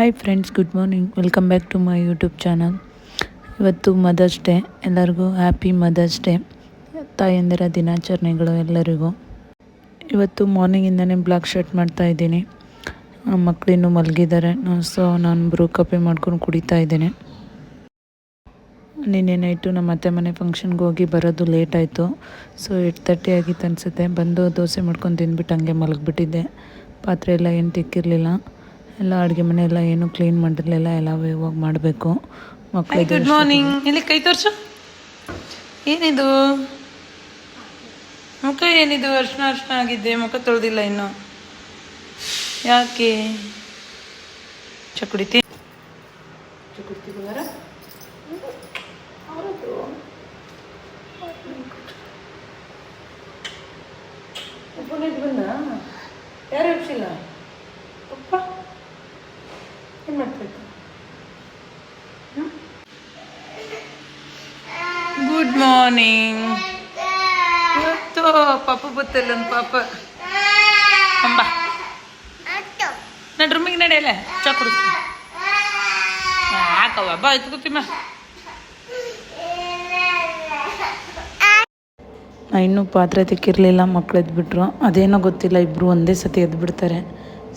Hi friends good morning welcome back to my YouTube channel ಇವತ್ತು mother's day ಎಲ್ಲರಿಗೂ happy mother's day ತಾಯಂದಿರ ದಿನಾಚರಣೆಗಳು ಎಲ್ಲರಿಗೂ. ಇವತ್ತು ಮಾರ್ನಿಂಗಿಂದನೇ ಬ್ಲಾಕ್ ಶರ್ಟ್ ಮಾಡ್ತಾ ಇದ್ದೀನಿ. ಮಲಗಿದ್ದಾರೆ. ಸೊ ನಾನು ಬ್ರೂ ಕಾಫಿ ಮಾಡ್ಕೊಂಡು ಕುಡಿತಾ ಇದ್ದೀನಿ. ನಿನ್ನೆ ನೈಟು ನಮ್ಮ ಅತ್ತೆ ಮನೆ ಫಂಕ್ಷನ್ಗೆ ಹೋಗಿ ಬರೋದು ಲೇಟ್ ಆಯಿತು. ಸೊ ಏಟ್ ತರ್ಟಿ ಆಗಿತ್ತು ಅನಿಸುತ್ತೆ. ಬಂದು ದೋಸೆ ಮಾಡ್ಕೊಂಡು ತಿಂದ್ಬಿಟ್ಟು ಹಂಗೆ ಮಲಗಿಬಿಟ್ಟಿದ್ದೆ. ಪಾತ್ರೆ ಎಲ್ಲ ಏನು ತಿಕ್ಕಿರಲಿಲ್ಲ. ಎಲ್ಲ ಅಡುಗೆ ಮನೆ ಎಲ್ಲ ಏನು ಕ್ಲೀನ್ ಮಾಡಿರಲಿಲ್ಲ ಎಲ್ಲ ಇವಾಗ ಮಾಡಬೇಕು. ಮಕ್ಕಳು ಗುಡ್ ಮಾರ್ನಿಂಗ್ ಇಲ್ಲಿ ಕೈ ತೋರ್ಸು? ಏನಿದು? ಮುಖ ಏನಿದು? ಅರ್ಶನ ಅರ್ಶನ ಆಗಿದ್ದೆ. ಮುಖ ತೊಳೆದಿಲ್ಲ ಇನ್ನು. ಯಾಕೆ? ಚಕುಡಿತಿ ಚಕುಡಿತಿ ಬಂಗಾರ ಬಂದ? ಯಾರು ಎಬ್ಸಿಲ್ಲ? ಏನು ಮಾಡ್ಬೇಕು ಗುಡ್ ಮಾರ್ನಿಂಗ್ ಇವತ್ತು ಪಾಪ ಬತ್ತಲ್ಲ ಒಂದು ಪಾಪ. ಅಂಬ ನಡ್ ರೂಮಿಗೆ ನಡೆಯಲ್ಲ ಚಾ ಕುಡಿಸ್ತೀನಿ ಹಾಕವ ಬಾ ಆಯ್ತು ಕೂತಿಮ್ಮ. ಇನ್ನೂ ಪಾತ್ರೆ ತಿಕ್ಕಿರಲಿಲ್ಲ ಮಕ್ಳು ಎದ್ಬಿಟ್ರು. ಅದೇನೋ ಗೊತ್ತಿಲ್ಲ ಇಬ್ಬರು ಒಂದೇ ಸತಿ ಎದ್ಬಿಡ್ತಾರೆ.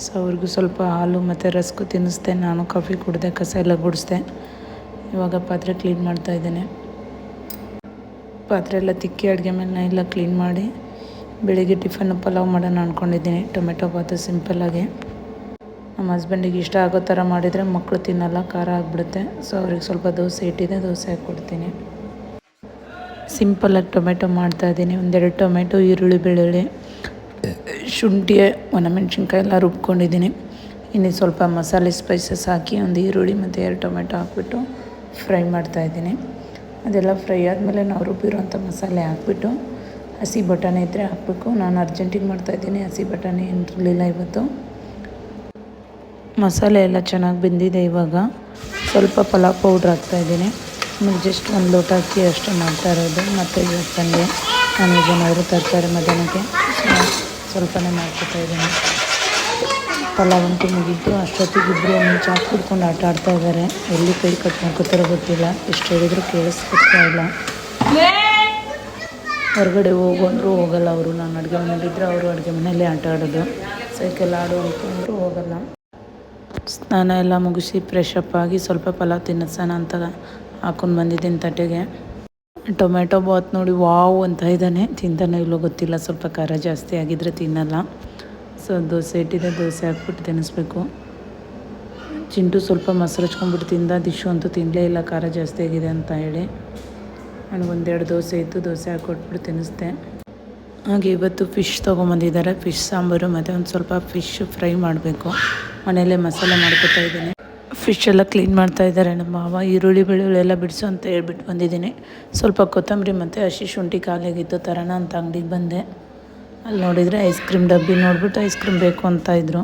ಸೊ ಅವ್ರಿಗೂ ಸ್ವಲ್ಪ ಹಾಲು ಮತ್ತು ರಸ್ಕು ತಿನ್ನಿಸ್ದೆ, ನಾನು ಕಾಫಿ ಕುಡಿದೆ, ಕಸ ಎಲ್ಲ ಗುಡಿಸ್ದೆ. ಇವಾಗ ಪಾತ್ರೆ ಕ್ಲೀನ್ ಮಾಡ್ತಾ ಇದ್ದೇನೆ. ಪಾತ್ರೆ ಎಲ್ಲ ತಿಕ್ಕಿ ಅಡುಗೆ ಮೇಲೆ ಎಲ್ಲ ಕ್ಲೀನ್ ಮಾಡಿ ಬೆಳಿಗ್ಗೆ ಟಿಫನ್ ಪಲಾವ್ ಮಾಡೋಣ ಅಂದ್ಕೊಂಡಿದ್ದೀನಿ ಟೊಮೆಟೊ ಬಾತು ಸಿಂಪಲ್ಲಾಗಿ ನಮ್ಮ ಹಸ್ಬೆಂಡಿಗೆ ಇಷ್ಟ ಆಗೋ ಥರ ಮಾಡಿದರೆ ಮಕ್ಕಳು ತಿನ್ನಲ್ಲ, ಖಾರ ಆಗಿಬಿಡುತ್ತೆ. ಸೊ ಅವ್ರಿಗೆ ಸ್ವಲ್ಪ ದೋಸೆ ಇಟ್ಟಿದೆ ದೋಸೆ ಹಾಕ್ಕೊಡ್ತೀನಿ. ಸಿಂಪಲಾಗಿ ಟೊಮೆಟೊ ಮಾಡ್ತಾಯಿದ್ದೀನಿ ಒಂದೆರಡು ಟೊಮೆಟೊ, ಈರುಳ್ಳಿ ಬೆಳ್ಳುಳ್ಳಿ. ಶುಂಠಿ ಒಣಮೆಣ್ಸಿನ್ಕಾಯಿ ಎಲ್ಲ ರುಬ್ಕೊಂಡಿದ್ದೀನಿ. ಇನ್ನು ಸ್ವಲ್ಪ ಮಸಾಲೆ ಸ್ಪೈಸಸ್ ಹಾಕಿ ಒಂದು ಈರುಳ್ಳಿ ಮತ್ತು ಎರಡು ಟೊಮೆಟೊ ಹಾಕ್ಬಿಟ್ಟು ಫ್ರೈ ಮಾಡ್ತಾಯಿದ್ದೀನಿ ಅದೆಲ್ಲ ಫ್ರೈ ಆದಮೇಲೆ ನಾವು ರುಬ್ಬಿರೋಂಥ ಮಸಾಲೆ ಹಾಕ್ಬಿಟ್ಟು ಹಸಿ ಬಟಾಣಿ ಇದ್ದರೆ ಹಾಕಬೇಕು. ನಾನು ಅರ್ಜೆಂಟಿಗೆ ಮಾಡ್ತಾಯಿದ್ದೀನಿ ಹಸಿ ಬಟಾಣಿ ಇರಲಿಲ್ಲ ಇವತ್ತು. ಮಸಾಲೆ ಎಲ್ಲ ಚೆನ್ನಾಗಿ ಬೆಂದಿದೆ ಇವಾಗ. ಸ್ವಲ್ಪ ಪಲಾವ್ ಪೌಡ್ರ್ ಹಾಕ್ತಾಯಿದ್ದೀನಿ ಆಮೇಲೆ ಜಸ್ಟ್ ಒಂದು ಲೋಟ ಹಾಕಿ ಅಷ್ಟೇ ಮಾಡ್ತಾ ಇರೋದು. ಮತ್ತು ಇವತ್ತು ನನಗೆ ನಾನು ಏನಾದರೂ ತರ್ತಾರೆ ಮಧ್ಯಾಹ್ನಕ್ಕೆ. ಸ್ವಲ್ಪನೇ ಮಾಡ್ಕೊತಾ ಇದ್ದೀನಿ. ಪಲಾವ್ ಅಂತೂ ಮುಗೀತು. ಅಷ್ಟೊತ್ತಿಗೆ ಇಬ್ಬರು ಮುಂಚೆ ಕುಡ್ಕೊಂಡು ಆಟ ಆಡ್ತಾ ಇದ್ದಾರೆ. ಎಲ್ಲಿ ಕೈ ಕಟ್ ಮಾಡ್ಕೋತಾರೋ ಗೊತ್ತಿಲ್ಲ. ಎಷ್ಟು ಹೇಳಿದ್ರು ಕೇಳಿಸ್ಕೊತಾ ಇಲ್ಲ. ಹೊರಗಡೆ ಹೋಗು ಅಂದರೂ ಹೋಗಲ್ಲ ಅವರು. ನಾನು ಅಡುಗೆ ಮನೇಲಿದ್ದರೆ ಅವರು ಅಡುಗೆ ಮನೆಯಲ್ಲೇ ಆಟ ಆಡೋದು. ಸೈಕಲ್ ಆಡು ಅಂತಂದರೂ ಹೋಗಲ್ಲ. ಸ್ನಾನ ಎಲ್ಲ ಮುಗಿಸಿ ಫ್ರೆಶ್ ಅಪ್ ಆಗಿ ಸ್ವಲ್ಪ ಪಲಾವ್ ತಿನ್ನಿಸೋಣ ಅಂತ ಹಾಕೊಂಡು ಬಂದಿದ್ದೀನಿ ತಟ್ಟೆಗೆ. ಟೊಮೆಟೊ ಬಾತ್ ನೋಡಿ ವಾವ್ ಅಂತ ಇದ್ದಾನೆ. ತಿಂತಾನೋ ಇಲ್ಲೋ ಗೊತ್ತಿಲ್ಲ, ಸ್ವಲ್ಪ ಖಾರ ಜಾಸ್ತಿ ಆಗಿದ್ರೆ ತಿನ್ನಲ್ಲ. ಸೊ, ದೋಸೆ ಇಟ್ಟಿದೆ ದೋಸೆ ಹಾಕ್ಬಿಟ್ಟು ತಿನ್ನಿಸ್ಬೇಕು. ಚಿಂಟು ಸ್ವಲ್ಪ ಮೊಸರು ಹಚ್ಕೊಂಡ್ಬಿಟ್ಟು ತಿಂದ, ದಿಶು ಅಂತೂ ತಿನ್ನಲೇ ಇಲ್ಲ, ಖಾರ ಜಾಸ್ತಿ ಆಗಿದೆ ಅಂತ ಹೇಳಿ. ನನಗೊಂದೆರಡು ದೋಸೆ ಇತ್ತು, ದೋಸೆ ಹಾಕ್ಕೊಟ್ಬಿಟ್ಟು ತಿನ್ನಿಸ್ದೆ. ಹಾಗೆ ಇವತ್ತು ಫಿಶ್ ತೊಗೊಂಬಂದಿದ್ದಾರೆ. ಫಿಶ್ ಸಾಂಬಾರು, ಮತ್ತು ಒಂದು ಸ್ವಲ್ಪ ಫಿಶ್ ಫ್ರೈ ಮಾಡಬೇಕು. ಮನೆಯಲ್ಲೇ ಮಸಾಲೆ ಮಾಡ್ಕೊತಾ ಇದ್ದೀನಿ. ಫಿಶ್ ಎಲ್ಲ ಕ್ಲೀನ್ ಮಾಡ್ತಾ ಇದ್ದಾರೆ ನಮ್ಮ ಮಾವ. ಈರುಳ್ಳಿ, ಬೆಳ್ಳುಳ್ಳಿ ಎಲ್ಲ ಬಿಡಿಸು ಅಂತ ಹೇಳ್ಬಿಟ್ಟು ಬಂದಿದ್ದೀನಿ. ಸ್ವಲ್ಪ ಕೊತ್ತಂಬರಿ ಮತ್ತು ಹಸಿ ಶುಂಠಿ ಖಾಲಿಯಾಗಿತ್ತು ತರೋಣ ಅಂತ ಅಂಗಡಿಗೆ ಬಂದೆ. ಅಲ್ಲಿ ನೋಡಿದರೆ ಐಸ್ ಕ್ರೀಮ್ ಡಬ್ಬಿ ನೋಡ್ಬಿಟ್ಟು ಐಸ್ ಕ್ರೀಮ್ ಬೇಕು ಅಂತ ಇದ್ದರು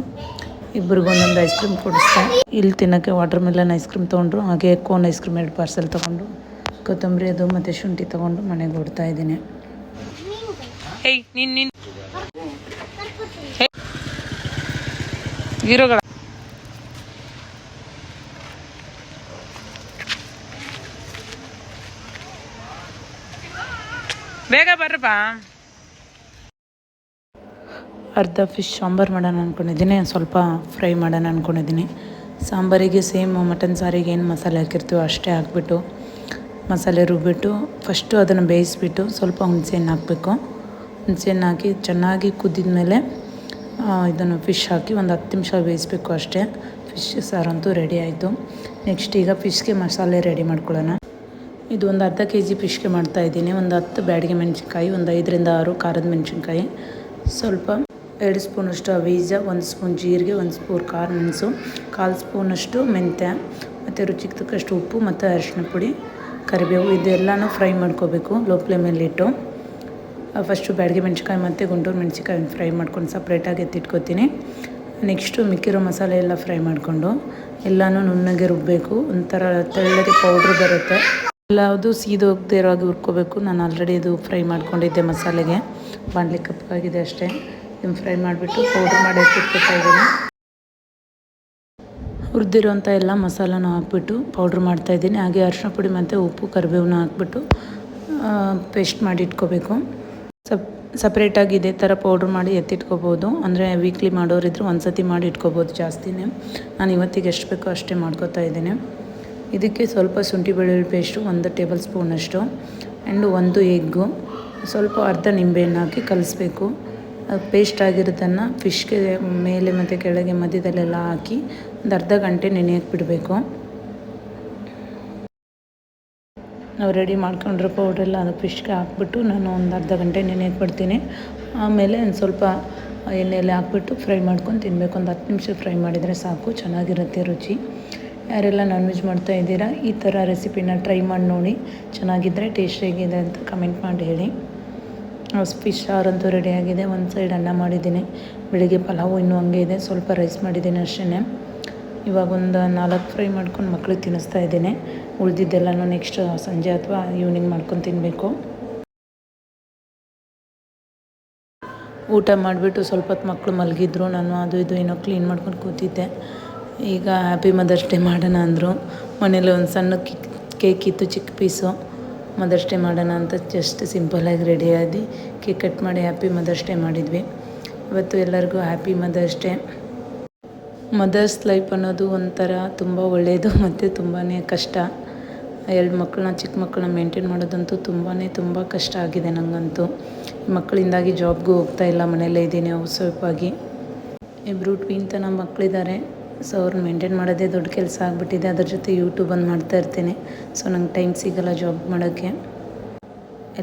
ಇಬ್ಬರಿಗೂ ಒಂದೊಂದು ಐಸ್ ಕ್ರೀಮ್ ಕೊಡಿಸ್ತಾ ಇಲ್ಲಿ ತಿನ್ನೋಕ್ಕೆ ವಾಟರ್ ಮೆಲನ್ ಐಸ್ ಕ್ರೀಮ್ ತೊಗೊಂಡ್ರು, ಹಾಗೆ ಕೋನ್ ಐಸ್ ಕ್ರೀಮ್ ಎರಡು ಪಾರ್ಸೆಲ್ ತೊಗೊಂಡು ಕೊತ್ತಂಬರಿ ಅದು ಮತ್ತು ಶುಂಠಿ ತೊಗೊಂಡು ಮನೆಗೆ ಹೊಡ್ತಾ ಇದ್ದೀನಿ. ಹೀರೋಗಳ ಬೇಗ ಬರ್ರಪ್ಪ. ಅರ್ಧ ಫಿಶ್ ಸಾಂಬಾರು ಮಾಡೋಣ ಅಂದ್ಕೊಂಡಿದ್ದೀನಿ ಸ್ವಲ್ಪ ಫ್ರೈ ಮಾಡೋಣ ಅಂದ್ಕೊಂಡಿದ್ದೀನಿ ಸಾಂಬಾರಿಗೆ ಸೇಮ್ ಮಟನ್ ಸಾರಿಗೆ ಏನು ಮಸಾಲೆ ಹಾಕಿರ್ತೀವೋ ಅಷ್ಟೇ ಹಾಕ್ಬಿಟ್ಟು, ಮಸಾಲೆ ರುಬ್ಬಿಟ್ಟು ಫಸ್ಟು ಅದನ್ನು ಬೇಯಿಸ್ಬಿಟ್ಟು ಸ್ವಲ್ಪ ಹುಣಸೆಹಣ್ಣು ಹಾಕಬೇಕು. ಹುಣಸೆಹಣ್ಣು ಹಾಕಿ ಚೆನ್ನಾಗಿ ಕುದ್ದಿದ ಮೇಲೆ ಇದನ್ನು ಫಿಶ್ ಹಾಕಿ ಒಂದು ಹತ್ತು ನಿಮಿಷ ಬೇಯಿಸ್ಬೇಕು ಅಷ್ಟೇ. ಫಿಶ್ ಸಾರಂತೂ ರೆಡಿ ಆಯಿತು. ನೆಕ್ಸ್ಟ್ ಈಗ ಫಿಶ್ಗೆ ಮಸಾಲೆ ರೆಡಿ ಮಾಡ್ಕೊಳ್ಳೋಣ. ಇದು ಒಂದು ಅರ್ಧ ಕೆ ಜಿ ಫಿಶ್ಗೆ ಮಾಡ್ತಾಯಿದ್ದೀನಿ ಒಂದು ಹತ್ತು ಬ್ಯಾಡಿಗೆ ಮೆಣಸಿನ್ಕಾಯಿ, ಒಂದು ಐದರಿಂದ ಆರು ಖಾರದ ಮೆಣಸಿನ್ಕಾಯಿ. ಸ್ವಲ್ಪ ಎರಡು ಸ್ಪೂನಷ್ಟು ಅವೀಜ, ಒಂದು ಸ್ಪೂನ್ ಜೀರಿಗೆ, ಒಂದು ಸ್ಪೂನ್ ಖಾರ ಮೆಣಸು, ಕಾಲು ಸ್ಪೂನಷ್ಟು ಮೆಂತ್ಯ, ಮತ್ತು ರುಚಿಗೆ ತಕ್ಕಷ್ಟು ಉಪ್ಪು ಮತ್ತು ಅರಿಶಿನ ಪುಡಿ, ಕರಿಬೇವು ಇದೆಲ್ಲನೂ ಫ್ರೈ ಮಾಡ್ಕೋಬೇಕು ಲೋ ಫ್ಲೇಮಲ್ಲಿಟ್ಟು ಫಸ್ಟು ಬ್ಯಾಡಿಗೆ ಮೆಣಸಿನ್ಕಾಯಿ ಮತ್ತು ಗುಂಟೂರು ಮೆಣಸಿನ್ಕಾಯಿ ಫ್ರೈ ಮಾಡ್ಕೊಂಡು ಸಪ್ರೇಟಾಗಿ ಎತ್ತಿಟ್ಕೊತೀನಿ ನೆಕ್ಸ್ಟು ಮಿಕ್ಕಿರೋ ಮಸಾಲೆ ಎಲ್ಲ ಫ್ರೈ ಮಾಡಿಕೊಂಡು, ಎಲ್ಲನೂ ನುಣ್ಣಗೆ ರುಬ್ಬಬೇಕು ಒಂಥರ ತೆಳ್ಳಗೆ ಪೌಡ್ರ್ ಬರುತ್ತೆ. ಎಲ್ಲವುದು ಸೀದೋಗದೆ ಇರೋ ಹಾಗೆ ಹುರ್ಕೋಬೇಕು. ನಾನು ಆಲ್ರೆಡಿ ಇದು ಫ್ರೈ ಮಾಡ್ಕೊಂಡಿದ್ದೆ ಮಸಾಲೆಗೆ. ಬಾಣಲಿ ಕಪ್ಪಾಗಿದೆ ಅಷ್ಟೇ. ಇದನ್ನು ಫ್ರೈ ಮಾಡಿಬಿಟ್ಟು ಪೌಡ್ರ್ ಮಾಡಿ ಎತ್ತಿಟ್ಬಿಡ್ತಾ ಇದ್ದೀನಿ. ಹುರಿದಿರೋಂಥ ಎಲ್ಲ ಮಸಾಲನ ಹಾಕ್ಬಿಟ್ಟು ಪೌಡ್ರ್ ಮಾಡ್ತಾಯಿದ್ದೀನಿ ಹಾಗೆ ಅರಿಶಿನ ಪುಡಿ ಮತ್ತು ಉಪ್ಪು, ಕರಿಬೇವನ್ನ ಹಾಕ್ಬಿಟ್ಟು ಪೇಸ್ಟ್ ಮಾಡಿ ಇಟ್ಕೋಬೇಕು. ಸಪ್ ಸಪ್ರೇಟಾಗಿ ಇದೇ ಥರ ಪೌಡ್ರ್ ಮಾಡಿ ಎತ್ತಿಟ್ಕೋಬೋದು. ಅಂದರೆ ವೀಕ್ಲಿ ಮಾಡೋರಿದ್ರು ಒಂದು ಸತಿ ಮಾಡಿ ಇಟ್ಕೋಬೋದು ಜಾಸ್ತಿನೇ. ನಾನು ಇವತ್ತಿಗೆ ಎಷ್ಟು ಬೇಕೋ ಅಷ್ಟೇ ಮಾಡ್ಕೋತಾ ಇದ್ದೀನಿ. ಇದಕ್ಕೆ ಸ್ವಲ್ಪ ಶುಂಠಿ ಬೆಳ್ಳುಳ್ಳಿ ಪೇಸ್ಟು ಒಂದು ಟೇಬಲ್ ಸ್ಪೂನಷ್ಟು ಆ್ಯಂಡ್ ಒಂದು ಎಗ್ಗು ಸ್ವಲ್ಪ ಅರ್ಧ ನಿಂಬೆಹಣ್ಣು ಹಾಕಿ ಕಲಿಸ್ಬೇಕು. ಪೇಸ್ಟ್ ಆಗಿರೋದನ್ನು ಫಿಶ್ಗೆ ಮೇಲೆ ಮತ್ತು ಕೆಳಗೆ ಮಧ್ಯದಲ್ಲೆಲ್ಲ ಹಾಕಿ ಒಂದು ಅರ್ಧ ಗಂಟೆ ನೆನೆಯಕ್ಕೆ ಬಿಡಬೇಕು. ನಾವು ರೆಡಿ ಮಾಡ್ಕೊಂಡಿರೋ ಪೌಡ್ರೆಲ್ಲ ಅದು ಫಿಶ್ಗೆ ಹಾಕ್ಬಿಟ್ಟು ನಾನು ಒಂದು ಅರ್ಧ ಗಂಟೆ ನೆನೆಯಕ್ಕೆ ಬಿಡ್ತೀನಿ. ಆಮೇಲೆ ಒಂದು ಸ್ವಲ್ಪ ಎಣ್ಣೆಯಲ್ಲಿ ಹಾಕ್ಬಿಟ್ಟು ಫ್ರೈ ಮಾಡ್ಕೊಂಡು ತಿನ್ನಬೇಕು ಒಂದು ಹತ್ತು ನಿಮಿಷ ಫ್ರೈ ಮಾಡಿದರೆ ಸಾಕು. ಚೆನ್ನಾಗಿರುತ್ತೆ ರುಚಿ. ಯಾರೆಲ್ಲ ನಾನ್ ವೆಜ್ ಮಾಡ್ತಾ ಇದ್ದೀರಾ, ಈ ಥರ ರೆಸಿಪಿನ ಟ್ರೈ ಮಾಡಿ ನೋಡಿ. ಚೆನ್ನಾಗಿದ್ದರೆ ಟೇಸ್ಟ್ ಹೇಗಿದೆ ಅಂತ ಕಮೆಂಟ್ ಮಾಡಿ ಹೇಳಿ. ಫಿಶ್ ಸಾರಂತೂ ರೆಡಿಯಾಗಿದೆ ಒಂದು ಸೈಡ್ ಅನ್ನ ಮಾಡಿದ್ದೀನಿ. ಬೆಳಿಗ್ಗೆ ಪಲಾವು ಇನ್ನೂ ಹಂಗೆ ಇದೆ. ಸ್ವಲ್ಪ ರೈಸ್ ಮಾಡಿದ್ದೀನಿ ಅಷ್ಟೇ ಇವಾಗ ಒಂದು ನಾಲ್ಕು ಫ್ರೈ ಮಾಡ್ಕೊಂಡು ಮಕ್ಳಿಗೆ ತಿನ್ನಿಸ್ತಾ ಇದ್ದೀನಿ. ಉಳಿದಿದ್ದೆಲ್ಲನೂ ನೆಕ್ಸ್ಟ್ ಸಂಜೆ ಅಥವಾ ಈವ್ನಿಂಗ್ ಮಾಡ್ಕೊಂಡು ತಿನ್ನಬೇಕು ಊಟ ಮಾಡಿಬಿಟ್ಟು ಸ್ವಲ್ಪ ಹೊತ್ತು ಮಕ್ಕಳು ಮಲಗಿದ್ರು. ನಾನು ಅದು ಇದು ಏನೋ ಕ್ಲೀನ್ ಮಾಡ್ಕೊಂಡು ಕೂತಿದ್ದೆ. ಈಗ ಹ್ಯಾಪಿ ಮದರ್ಸ್ ಡೇ ಮಾಡೋಣ ಅಂದರು. ಮನೇಲಿ ಒಂದು ಸಣ್ಣ ಕಿಕ್ ಕೇಕ್ ಇತ್ತು, ಚಿಕ್ಕ ಪೀಸು ಮದರ್ಸ್ ಡೇ ಮಾಡೋಣ ಅಂತ ಜಸ್ಟ್ ಸಿಂಪಲಾಗಿ ರೆಡಿ ಆದಿ ಕೇಕ್ ಕಟ್ ಮಾಡಿ ಹ್ಯಾಪಿ ಮದರ್ಸ್ ಡೇ ಮಾಡಿದ್ವಿ. ಇವತ್ತು ಎಲ್ಲರಿಗೂ happy Mother's Day mother's life ಅನ್ನೋದು ಒಂಥರ ತುಂಬ ಒಳ್ಳೆಯದು ಮತ್ತು ತುಂಬಾ ಕಷ್ಟ. ಎರಡು ಮಕ್ಕಳನ್ನ ಚಿಕ್ಕ ಮಕ್ಕಳನ್ನ ಮೇಂಟೈನ್ ಮಾಡೋದಂತೂ ತುಂಬಾ ತುಂಬ ಕಷ್ಟ ಆಗಿದೆ ನನಗಂತೂ ಮಕ್ಕಳಿಂದಾಗಿ ಜಾಬ್ಗೂ ಹೋಗ್ತಾ ಇಲ್ಲ, ಮನೆಯಲ್ಲೇ ಇದ್ದೀನಿ ಹೌಸ್ ವೈಫಾಗಿ ಇಬ್ಬರು ಟ್ವೀನ್ತನ ಮಕ್ಕಳಿದ್ದಾರೆ ಸೊ ಅವ್ರನ್ನ ಮೇಂಟೈನ್ ಮಾಡೋದೇ ದೊಡ್ಡ ಕೆಲಸ ಆಗಿಬಿಟ್ಟಿದೆ. ಅದ್ರ ಜೊತೆ ಯೂಟ್ಯೂಬನ್ನು ಮಾಡ್ತಾ ಇರ್ತೀನಿ. ಸೊ ನಂಗೆ ಟೈಮ್ ಸಿಗೋಲ್ಲ ಜಾಬ್ ಮಾಡೋಕ್ಕೆ.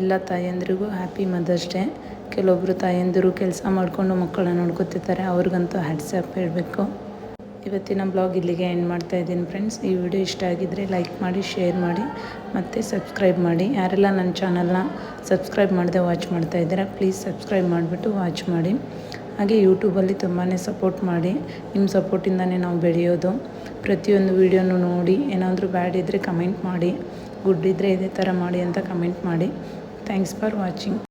ಎಲ್ಲ ತಾಯಂದಿರಿಗೂ ಹ್ಯಾಪಿ ಮದರ್ಸ್ ಡೇ ಕೆಲವೊಬ್ಬರು ತಾಯಂದಿರು ಕೆಲಸ ಮಾಡಿಕೊಂಡು ಮಕ್ಕಳನ್ನ ನೋಡ್ಕೊತಿರ್ತಾರೆ. ಅವ್ರಿಗಂತೂ ಹ್ಯಾಟ್ಸ್ಆಪ್ ಹೇಳಬೇಕು. ಇವತ್ತಿನ ಬ್ಲಾಗ್ ಇಲ್ಲಿಗೆ ಎಂಡ್ ಮಾಡ್ತಾ ಇದ್ದೀನಿ ಫ್ರೆಂಡ್ಸ್ ಈ ವಿಡಿಯೋ ಇಷ್ಟ ಆಗಿದ್ದರೆ ಲೈಕ್ ಮಾಡಿ ಶೇರ್ ಮಾಡಿ, ಮತ್ತು ಸಬ್ಸ್ಕ್ರೈಬ್ ಮಾಡಿ. ಯಾರೆಲ್ಲ ನನ್ನ ಚಾನಲ್ನ ಸಬ್ಸ್ಕ್ರೈಬ್ ಮಾಡದೆ ವಾಚ್ ಮಾಡ್ತಾ ಇದ್ದೀರಾ ಪ್ಲೀಸ್ ಸಬ್ಸ್ಕ್ರೈಬ್ ಮಾಡಿಬಿಟ್ಟು ವಾಚ್ ಮಾಡಿ. ಹಾಗೆ ಯೂಟ್ಯೂಬಲ್ಲಿ ತುಂಬಾ ಸಪೋರ್ಟ್ ಮಾಡಿ, ನಿಮ್ಮ ಸಪೋರ್ಟಿಂದನೇ ನಾವು ಬೆಳೆಯೋದು. ಪ್ರತಿಯೊಂದು ವೀಡಿಯೋನು ನೋಡಿ, ಏನಾದರೂ ಬ್ಯಾಡ್ ಇದ್ದರೆ ಕಮೆಂಟ್ ಮಾಡಿ, ಗುಡ್ ಇದ್ದರೆ ಇದೇ ಥರ ಮಾಡಿ ಅಂತ ಕಮೆಂಟ್ ಮಾಡಿ. Thanks for watching.